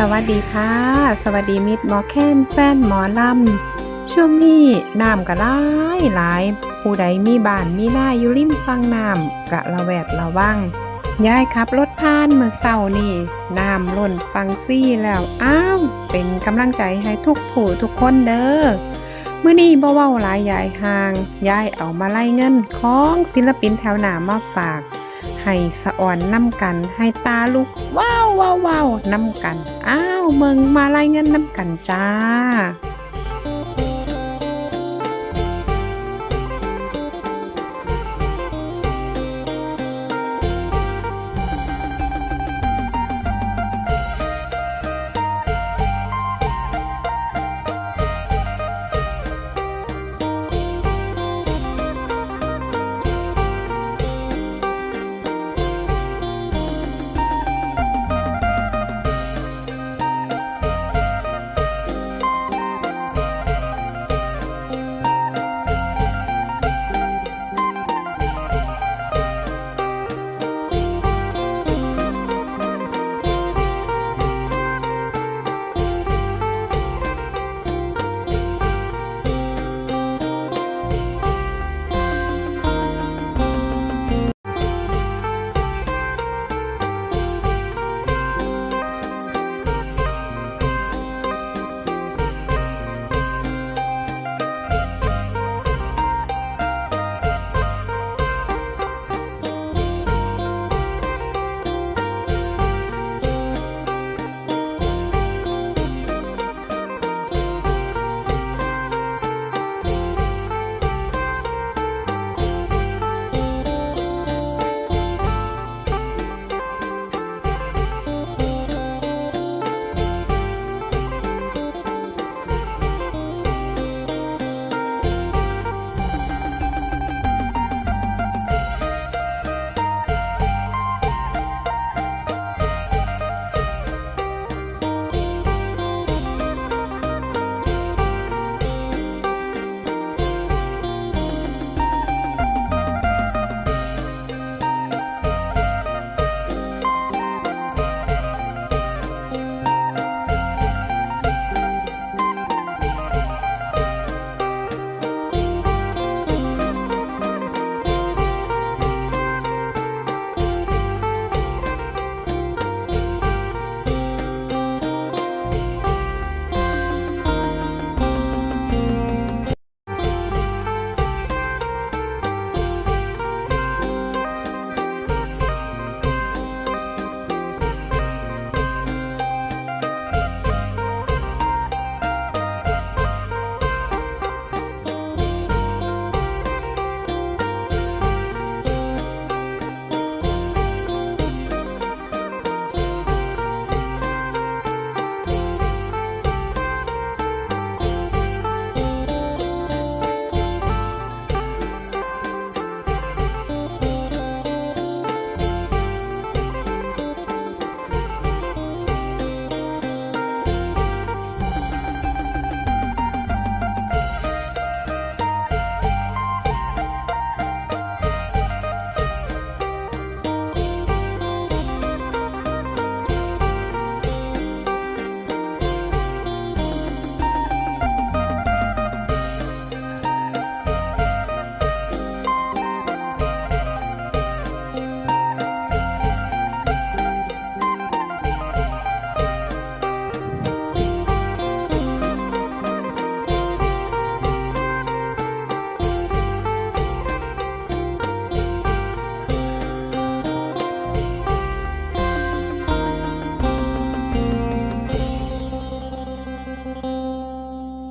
สวัสดีค่ะ สวัสดีมิตรหมอแค้นแฟนหมอลำ ช่วงนี้น้ำก็หลายหลาย ผู้ใดมีบ้านมีหน้าอยู่ริมฝั่งน้ำกะระแวดระวังยายขับรถผ่านเมื่อเช้านี่น้ำล้นฟังซี่แล้วอ้าวเป็นกำลังใจให้ทุกผู้ทุกคนเด้อเมื้อนี้บ่เว้าหลายยายห่างยายเอามาไล่เงินของศิลปินแถวหน้ามาฝาก ให้สะอ่อนน้ำกัน ให้ตาลุกว้าวว้าวว้าวน้ำกัน อ้าวเมืองมาไล่เงินน้ำกันจ้า